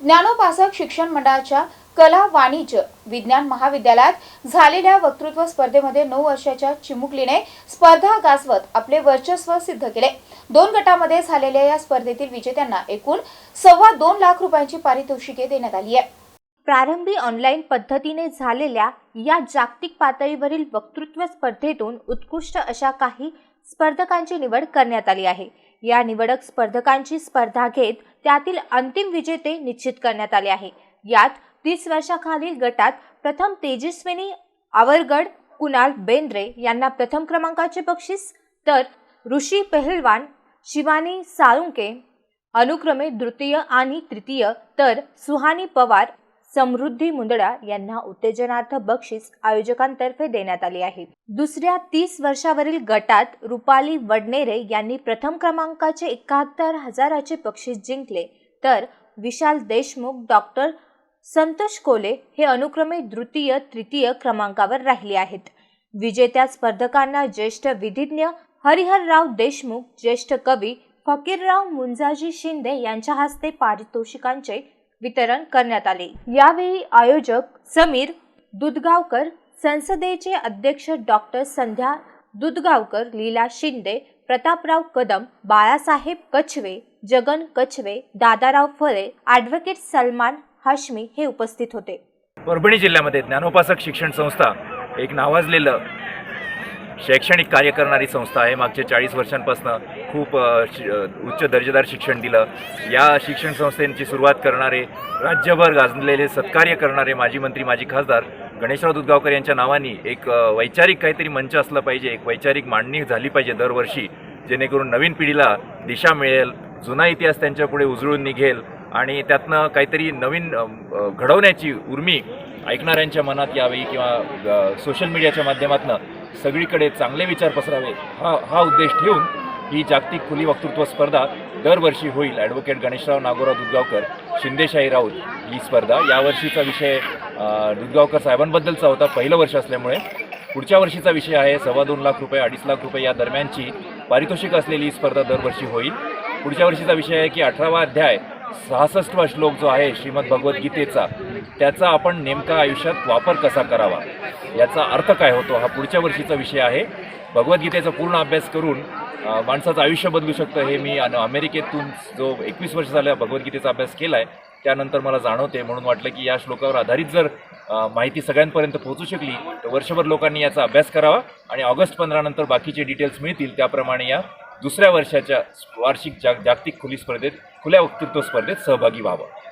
ज्ञानोपासक शिक्षण मंडळाच्या कला वाणिज्य विज्ञान महाविद्यालयात झालेल्या वक्तृत्व स्पर्धेमध्ये नऊ वर्षाच्या चिमुकलीने स्पर्धा गाजवत आपले वर्चस्व सिद्ध केले. दोन गटामध्ये झालेल्या या स्पर्धेतील विजेत्यांना एकूण सव्वा दोन लाख रुपयांची पारितोषिके देण्यात आली आहे. प्रारंभी ऑनलाईन पद्धतीने झालेल्या या जागतिक पातळीवरील वक्तृत्व स्पर्धेतून उत्कृष्ट अशा काही स्पर्धकांची निवड करण्यात आली आहे. या निवडक स्पर्धकांची स्पर्धा घेत त्यातील अंतिम विजेते निश्चित करण्यात आले आहे. यात तीस वर्षाखालील गटात प्रथम तेजस्विनी आवरगड कुणाल बेंद्रे यांना प्रथम क्रमांकाचे बक्षीस तर ऋषी पेहलवान शिवानी साळुंके अनुक्रमे द्वितीय आणि तृतीय तर सुहानी पवार समृद्धी मुंदडा यांना उत्तेजनार्थ बक्षीस आयोजकांतर्फे देण्यात आले आहे. दुसऱ्या तीस वर्षावरील गटात रुपाली वडनेरे यांनी प्रथम क्रमांकाचे एकाहत्तर हजाराचे बक्षीस जिंकले. तर विशाल देशमुख डॉक्टर संतोष कोले हे अनुक्रमे द्वितीय तृतीय क्रमांकावर राहिले आहेत. विजेत्या स्पर्धकांना ज्येष्ठ विधिज्ञ हरिहरराव देशमुख ज्येष्ठ कवी फकीरराव मुंजाजी शिंदे यांच्या हस्ते पारितोषिकांचे वितरण करण्यात आले. यावेळी आयोजक समीर दुधगावकर संसदेचे अध्यक्ष डॉक्टर संध्या दुधगावकर लीला शिंदे प्रतापराव कदम बाळासाहेब कछवे जगन कछवे दादाराव फळे ॲडव्होकेट सलमान हाशमी हे उपस्थित होते. परभणी जिल्ह्यामध्ये ज्ञानोपासक शिक्षण संस्था एक नावाजलेलं शैक्षणिक कार्य करणारी संस्था आहे. मागच्या चाळीस वर्षांपासून खूप शि- उच्च दर्जेदार शिक्षण दिलं. या शिक्षण संस्थेची सुरुवात करणारे राज्यभर गाजलेले सत्कार्य करणारे माजी मंत्री माजी खासदार गणेशराव दुधगावकर यांच्या नावाने एक वैचारिक काहीतरी मंच असलं पाहिजे. एक वैचारिक मांडणी झाली पाहिजे दरवर्षी जेणेकरून नवीन पिढीला दिशा मिळेल जुना इतिहास त्यांच्यापुढे उजळून निघेल आणि त्यातनं काहीतरी नवीन घडवण्याची उर्मी ऐकणाऱ्यांच्या मनात यावी किंवा सोशल मीडियाच्या माध्यमातून सगळीकडे चांगले विचार पसरावे हा हा उद्देश ठेवून ही जागतिक खुली वक्तृत्व स्पर्धा दरवर्षी होईल. ॲडव्होकेट गणेशराव नागोराव दुधगावकर शिंदेशाही राऊत ही स्पर्धा यावर्षीचा विषय दुधगावकर साहेबांबद्दलचा होता. पहिलं वर्ष असल्यामुळे पुढच्या वर्षीचा विषय आहे. सव्वा दोन लाख रुपये अडीच लाख रुपये या दरम्यानची पारितोषिक असलेली ही स्पर्धा दरवर्षी होईल. पुढच्या वर्षीचा विषय आहे की अठरावा अध्याय सहासष्टवा श्लोक जो आहे श्रीमद भगवद्गीतेचा त्याचा आपण नेमका आयुष्यात वापर कसा करावा? याचा अर्थ काय होतो? हा पुढच्या वर्षीचा विषय आहे. भगवद्गीतेचा पूर्ण अभ्यास करून माणसाचं आयुष्य बदलू शकतं हे मी अमेरिकेतून जो एकवीस वर्ष झाल्या भगवद्गीतेचा अभ्यास केला आहे त्यानंतर मला जाणवते. म्हणून वाटलं की या श्लोकावर आधारित जर माहिती सगळ्यांपर्यंत पोहोचू शकली तर वर्षभर लोकांनी याचा अभ्यास करावा आणि ऑगस्ट पंधरानंतर बाकीचे डिटेल्स मिळतील. त्याप्रमाणे या दुसऱ्या वर्षाच्या वार्षिक जाग जागतिक खुली स्पर्धेत खुल्या वक्तृत्व स्पर्धेत सहभागी व्हावं.